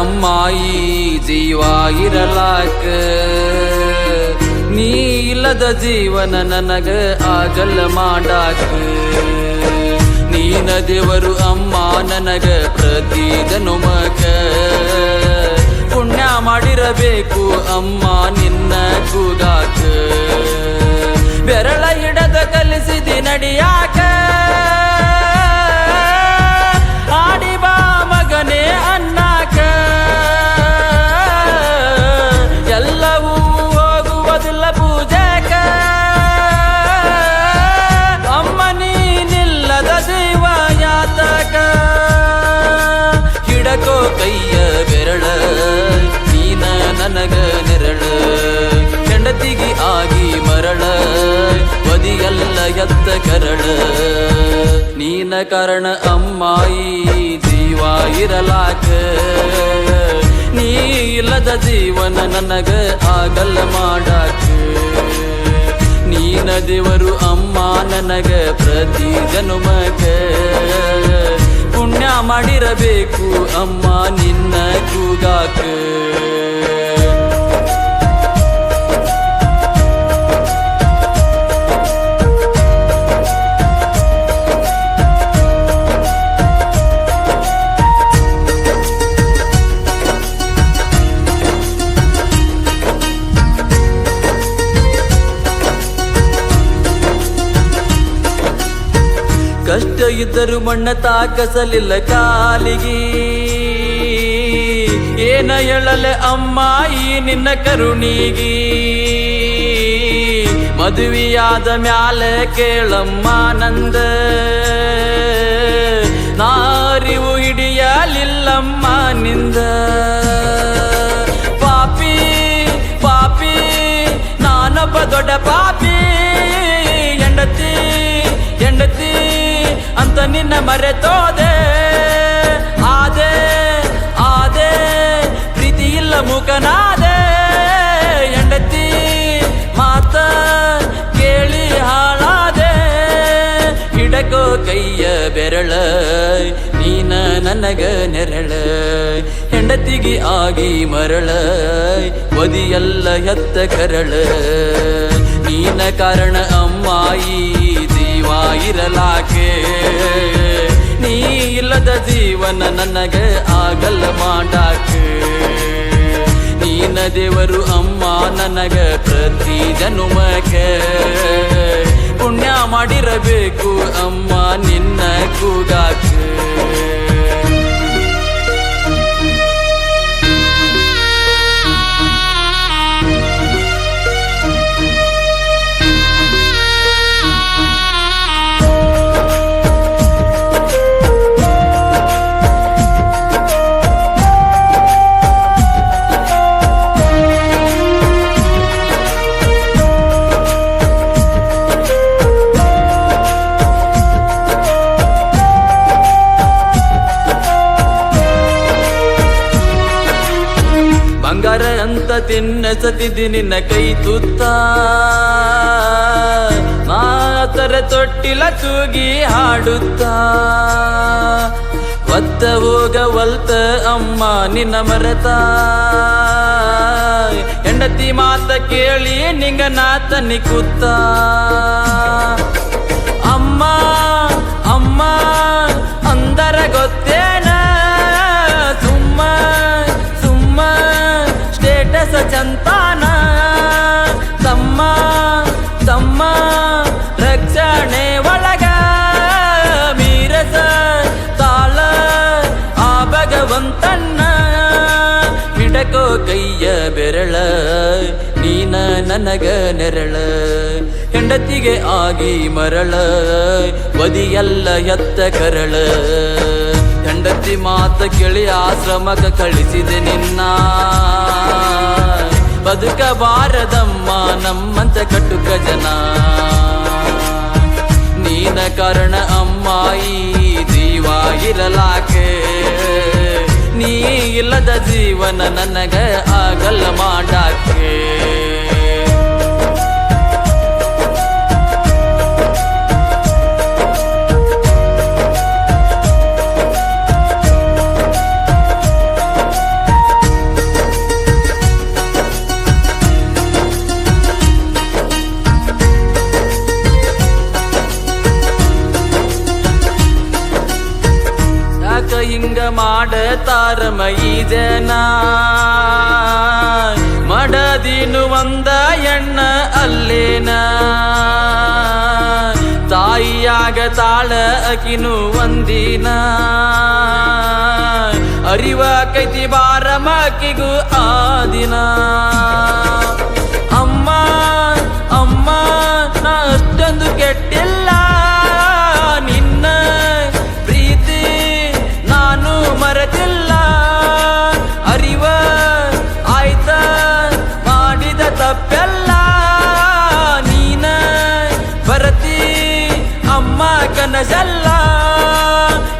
ಅಮ್ಮಾಯಿ ಜೀವ ನೀ ಇಲ್ಲದ ಜೀವನ ನನಗ ಆಗಲ್ಲ ಮಾಡಾಕ. ನೀನ ದೇವರು ಅಮ್ಮ ನನಗ ಪ್ರತಿ ಮಗ. ಪುಣ್ಯ ಮಾಡಿರಬೇಕು ಅಮ್ಮ ನಿನ್ನ ಕೂಗಾಕ. ಬೆರಳ ಹಿಡದ ಕಲಿಸಿದಿ ನಡಿಯಾಕ. ಬದಿಯಲ್ಲ ಎತ್ತ ಕರಣ. ನೀನ ಕರಣ ಅಮ್ಮಾಯಿ, ಜೀವ ಇರಲಾಕ. ನೀ ಇಲ್ಲದ ಜೀವನ ನನಗ ಆಗಲ್ಲ ಮಾಡಾಕ. ನೀನ ದೇವರು ಅಮ್ಮ ನನಗ ಪ್ರತಿ ಜನುಮಕ. ಪುಣ್ಯ ಮಾಡಿರಬೇಕು ಅಮ್ಮ ನಿನ್ನ ಕೂಗಾಕ. ಇದ್ದರು ಮಣ್ಣ ತಾಕಸಲಿಲ್ಲ ಕಾಲಿಗೆ. ಏನ ಹೇಳಲೆ ಅಮ್ಮ ಈ ನಿನ್ನ ಕರುಣಿಗಿ. ಮದುವೆಯಾದ ಮ್ಯಾಲೆ ಕೇಳಮ್ಮ ನಂದ. ನಾರಿವು ಹಿಡಿಯಲಿಲ್ಲಮ್ಮ ನಿಂದ. ಪಾಪಿ ಪಾಪಿ, ನಾನೊಬ್ಬ ದೊಡ್ಡ ಪಾಪಿ. ನಿನ್ನ ಮರೆತೋದೆ. ಆದೆ ಆದೆ, ಪ್ರೀತಿ ಇಲ್ಲ ಮುಖನಾದೆ ಹೆಂಡತಿ ಮಾತ ಕೇಳಿ ಹಾಳಾದೆ. ಹಿಡಕೋ ಕೈಯ ಬೆರಳ, ನೀನ ನನಗ ನೆರಳ. ಹೆಂಡತಿಗೆ ಆಗಿ ಮರಳ ಒದಿಯಲ್ಲ ಎತ್ತ ಕರಳ. ನೀನ ಕಾರಣ ಅಮ್ಮಾಯಿ ಇರಲಾಕೆ. ನೀ ಇಲ್ಲದ ಜೀವನ ನನಗೆ ಆಗಲ್ಲ ಮಾಡಾಕೆ. ನೀನ ದೇವರು ಅಮ್ಮ ನನಗ ಪ್ರತಿ ಜನುಮಕ್ಕೆ ಪುಣ್ಯ ಮಾಡಿರಬೇಕು ಅಮ್ಮ ನಿನ್ನ ಕೂಗಾಕ. ತಿನ್ನ ಸತಿದಿ ನಿನ್ನ ಕೈ ತುತ್ತ ಮಾತರ ತೊಟ್ಟಿಲ ತೂಗಿ ಹಾಡುತ್ತಾ ಒತ್ತ ಹೋಗ ಒಲ್ತ ಅಮ್ಮ ನಿನ್ನ ಮರತ ಹೆಂಡತಿ ಮಾತ ಕೇಳಿ ನಿಂಗ ನಾತ ನಿಕುತ್ತ ಅಮ್ಮ ಅಮ್ಮ ಅಂದರ ಗೊತ್ತೇನ ನನಗ ನೆರಳ. ಹೆಂಡತಿಗೆ ಆಗಿ ಮರಳ. ಬದಿಯಲ್ಲ ಎತ್ತ ಕರಳ. ಹೆಂಡತಿ ಮಾತ ಕೇಳಿ ಆಶ್ರಮಕ ಕಳಿಸಿದೆ ನಿನ್ನ. ಬದುಕಬಾರದಮ್ಮ, ನಮ್ಮಂತ ಕಟುಕ ಜನ. ನೀನ ಕಾರಣ ಅಮ್ಮಾಯಿ ಜೀವ ಇರಲಾಕೆ. ನೀ ಇಲ್ಲದ ಜೀವನ ನನಗ ಆಗಲ್ಲ ಮಾಡಾಕೆ. ಮಾಡತಾರ ಮೈ ಜನ. ಮಡದಿನು ಒಂದ ಎಣ್ಣ ಅಲ್ಲೇನ. ತಾಯಿಯಾಗ ತಾಳ ಅಕಿನು ಒಂದಿನ. ಅರಿವ ಕೈತಿ ಬಾರ ಮಕಿಗೂ ಆ ದಿನ. ಕನಸಲ್ಲ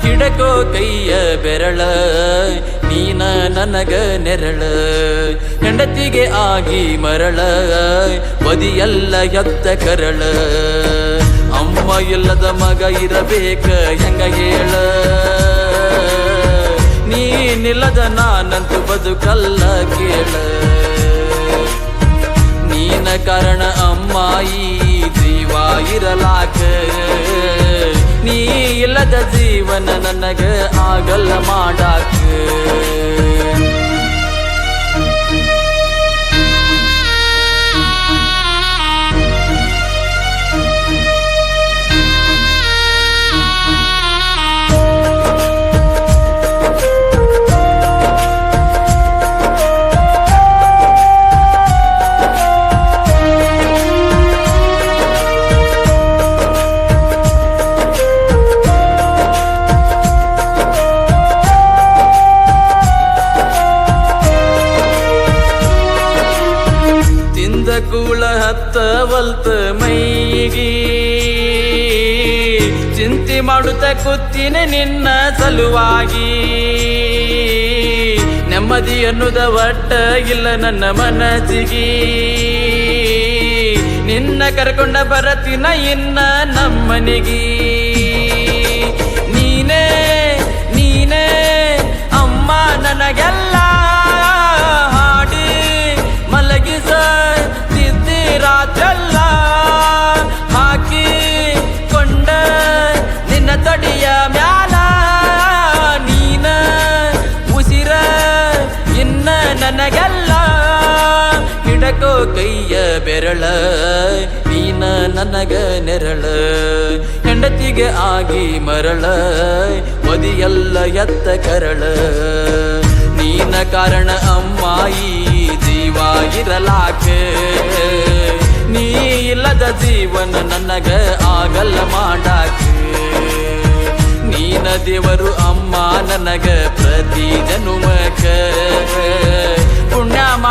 ಹಿಡಕೋ ಕೈಯ ಬೆರಳ, ನೀನ ನನಗ ನೆರಳ. ಹೆಂಡತಿಗೆ ಆಗಿ ಮರಳ, ಬದಿಯಲ್ಲ ಎತ್ತ ಕರಳ. ಅಮ್ಮ ಇಲ್ಲದ ಮಗ ಇರಬೇಕ, ಹೆಂಗ ಹೇಳ. ನೀನಿಲ್ಲದ ನಾನಂತೂ ಬದುಕಲ್ಲ ಕೇಳ. ನೀನ ಕಾರಣ ಅಮ್ಮ, ಈ ಜೀವ ಇರಲಾಕ. ನೀ ಇಲ್ಲದ ಜೀವನ ನನಗೆ ಆಗಲ್ಲ ಮಾಡಾಕ ವಲ್ತ ಮೈಗಿ. ಚಿಂತೆ ಮಾಡುತ್ತ ಕೂತಿನ ನಿನ್ನ ಸಲುವಾಗಿ. ನೆಮ್ಮದಿ ಅನ್ನುದ ಒಟ್ಟ ಇಲ್ಲ ನನ್ನ ಮನಸ್ಸಿಗೆ. ನಿನ್ನ ಕರ್ಕೊಂಡ ಬರತಿನ ಇನ್ನ ನಮ್ಮನಿಗೆ. ಬೆರಳ ನೀನ ನನಗ ನೆರಳ. ಹೆಂಡತಿಗೆ ಆಗಿ ಮರಳ, ಮದಿಯಲ್ಲ ಎತ್ತ ಕರಳ. ನೀನ ಕಾರಣ ಅಮ್ಮ, ಈ ಜೀವ ಇರಲಾಕೆ. ನೀ ಇಲ್ಲದ ಜೀವನ ನನಗ ಆಗಲ್ಲ ಮಾಡಾಕೆ. ನೀನ ದೇವರು ಅಮ್ಮ, ನನಗ ಪ್ರತಿ ಜನುಮಕ. ಪುಣ್ಯ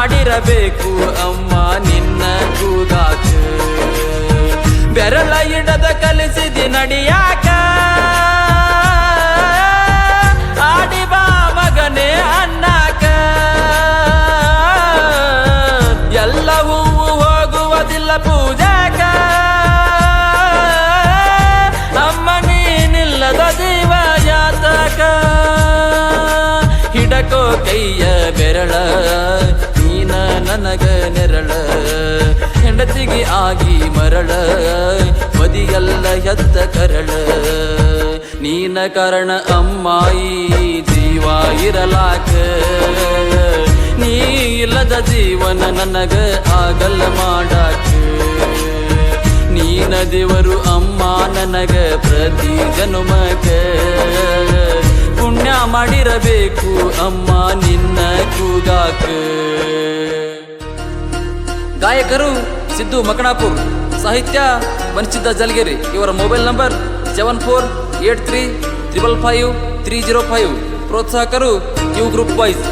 ಮಾಡಿರಬೇಕು ಅಮ್ಮ ನಿನ್ನ ಕೂದಾಚೆ. ಬೆರಳ ಇಡದ ಕಲಿಸಿದಿ ನಡಿಯಾಕ ಆಗಿ ಮದಿಯಲ್ಲ ಎದ್ದ ಕರಳ. ನೀನ ಕಾರಣ ಅಮ್ಮ ಈ ಜೀವ ಇರಲಾಕ. ನೀ ಇಲ್ಲದ ಜೀವನ ನನಗ ಆಗಲ್ಲ ಮಾಡಾಕ. ನೀನ ದೇವರು ಅಮ್ಮ ನನಗ ಪ್ರತಿ ಜನುಮಕ. ಪುಣ್ಯ ಮಾಡಿರಬೇಕು ಅಮ್ಮ ನಿನ್ನ ಕೂಗಾಕ. ಗಾಯಕರು ಸಿದ್ದು ಮಕಣಾಪುರ್. ಸಾಹಿತ್ಯ ಬನ್ಸಿದ್ದ ಜಲ್ಗೇರಿ, ಇವರ mobile number seven four eight three triple five three zero five. ಪ್ರೋತ್ಸಾಹಕರು you group wise.